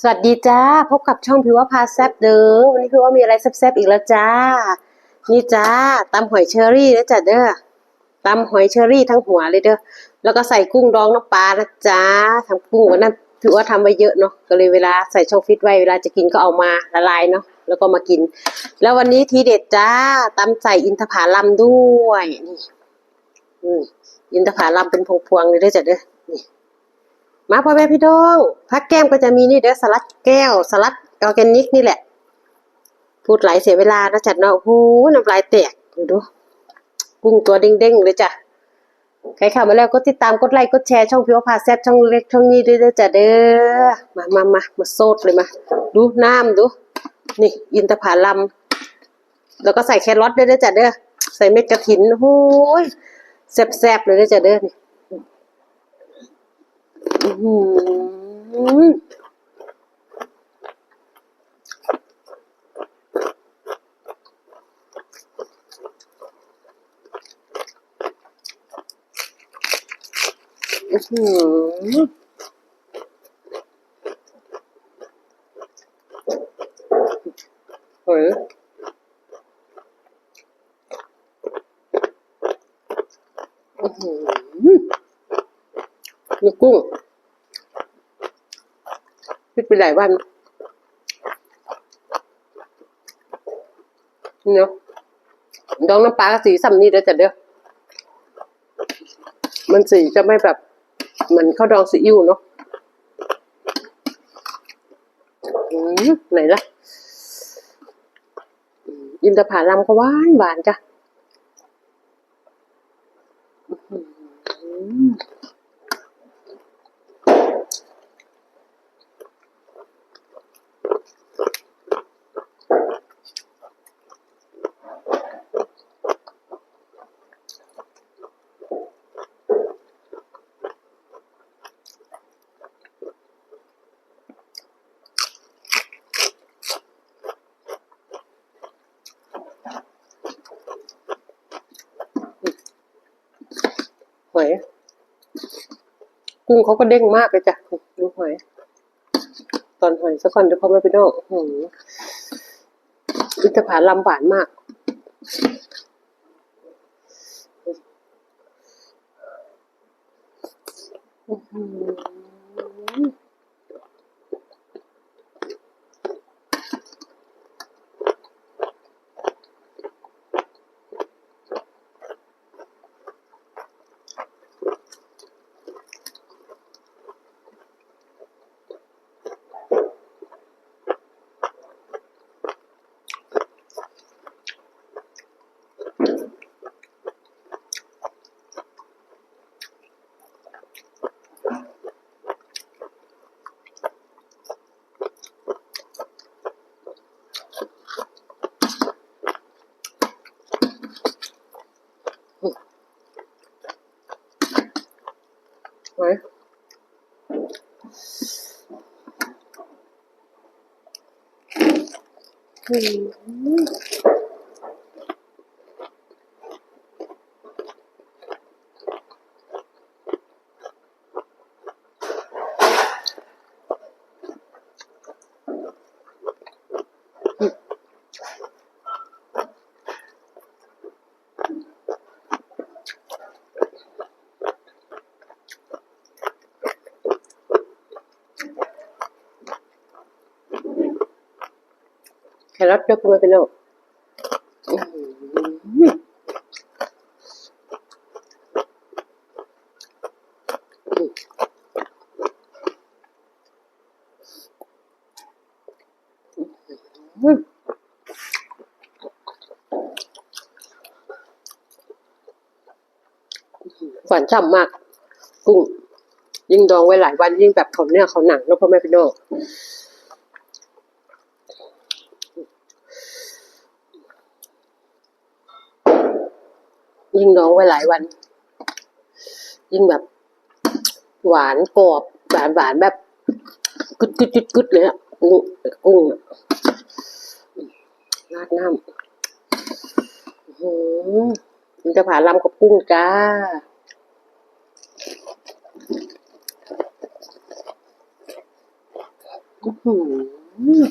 สวัสดีจ้า พบกับช่องพิวว่าพาแซบเด้อวันนี้พิวว่ามีอะไรแซบๆอีกแล้วจ้า นี่จ้าตำหอยเชอรี่นะจ้ะเด้อตำหอยเชอรี่ทั้งหัวเลยเด้อแล้วก็ใส่กุ้งดองน้ำปลานะจ้าทำกุ้งวันนั้นถือว่าทำไว้เยอะเนาะก็เลยเวลาใส่ช่องฟิตไว้เวลาจะกินก็เอามาละลายเนาะแล้วก็มากิน แล้ววันนี้ทีเด็ดจ้าตำใส่อินทผลัมด้วยนี่อินทผลัมเป็นพวงๆเลยเด้อจ้ะเด้อ มาพ่อแม่พี่น้องพักแก้มก็จะมีนี่เด้อสลัดแก้ว สลัดออร์แกนิกนี่แหละ พูดหลายเสียเวลานะจัดเนาะโอ้โหน้ำลายแตกดูดูกุ้งตัวเด้งๆเลยจ้ะใครเข้ามาแล้วก็ติดตามกดไลค์กดแชร์ช่องพิวพาแซบช่องเล็กช่องนี้ด้วยเด้อจ้ะเด้อมามามามาโซดเลยมา ดูน้ำดู นี่ อินทผลัมแล้วก็ใส่แครอทด้วยเด้อจ้ะเด้อใส่เม็ดกระถินโอ้โหแซ่บๆเลยเด้อจ้ะเด้อนี่ อื้อหืออื้อหือเฮ้ย อื้อหือนี่กุ้งพิดไปหลายวันเนาะดองน้ำปลาสีสัมนี่เด้อจ้ะเด้อมันสีจะไม่แบบเหมือนข้าวดองซีอิ๊วเนาะอืมไหนล่ะอินทผลัมก็หวานหวานจ้ะ กุ้งเขาก็เด้งมากเลยจ้ะดูหอย ตอนหอยสักก่อนเดี๋ยวพ่อแม่พี่น้องอื้อหืออินทผลัมหวานมากอือ หือหอยอื้อ รอทด้วยพ่อแม่พี่น้องอื้อหืออื้อหวานฉ่ำมาก กุ้ง ยิ่งดองไว้หลายวันยิ่งแบบเขาเนี่ยเขาหนังแล้วพ่อแม่พี่น้อง ยิ่งน้องไว้หลายวัน ยิ่งแบบ หวานกรอบหวานหวานแบบกึดกึดกึดกึดเลยอะกุ้งกุ้งราดน้ำหือมันจะผ่าลำกับกุ้งจ้าอื้อ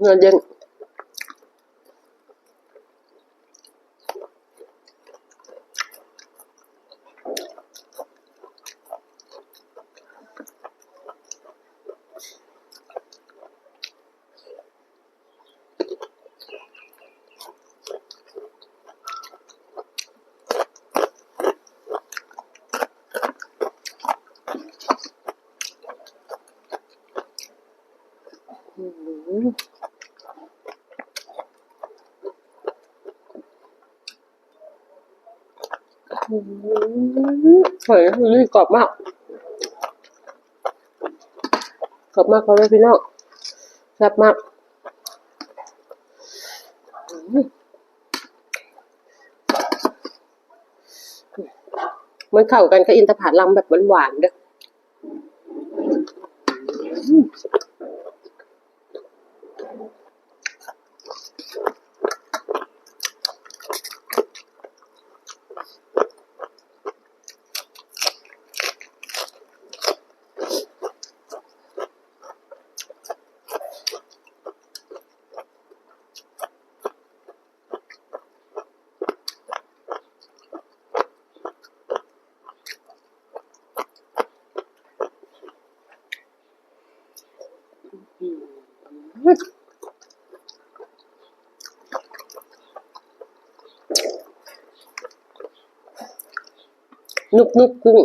หือเงินเย็นอืมอืมหอยนี่กรอบมาก กรอบมากพ่อแม่พี่น้องแซ่บมากมมันเข้ากันกับอินทผลัมแบบหวานๆเด้อ นุบนุบกุ้ง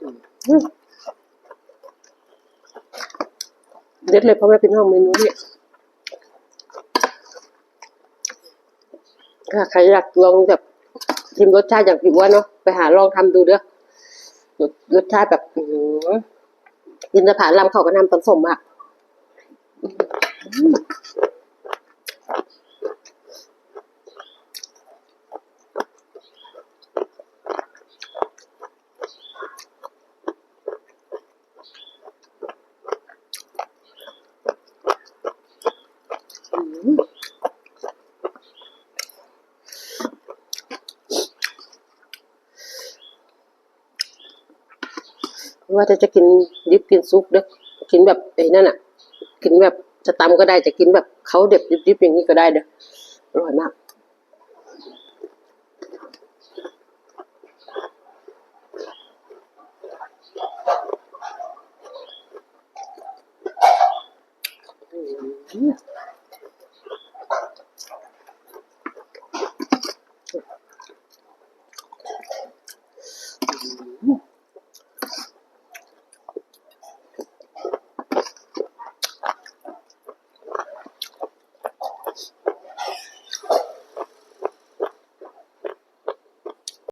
อืม เด็ดเลยพ่อแม่พี่น้องเมนูนี้ถ้าใครอยากลองแบบชิมรสชาติอย่างพี่อ้วนเนาะไปหาลองทำดูเด้อรสชาติแบบยินจะผ่านลำเขาก็นำผสมอะ ว่าจะจะกินดิบกินซุปเด้อกินแบบไอ้นั่นอะ กินแบบจะตำก็ได้จะกินแบบเขาเด็บดิบๆอย่างนี้ก็ได้เด้ออร่อยมากอืม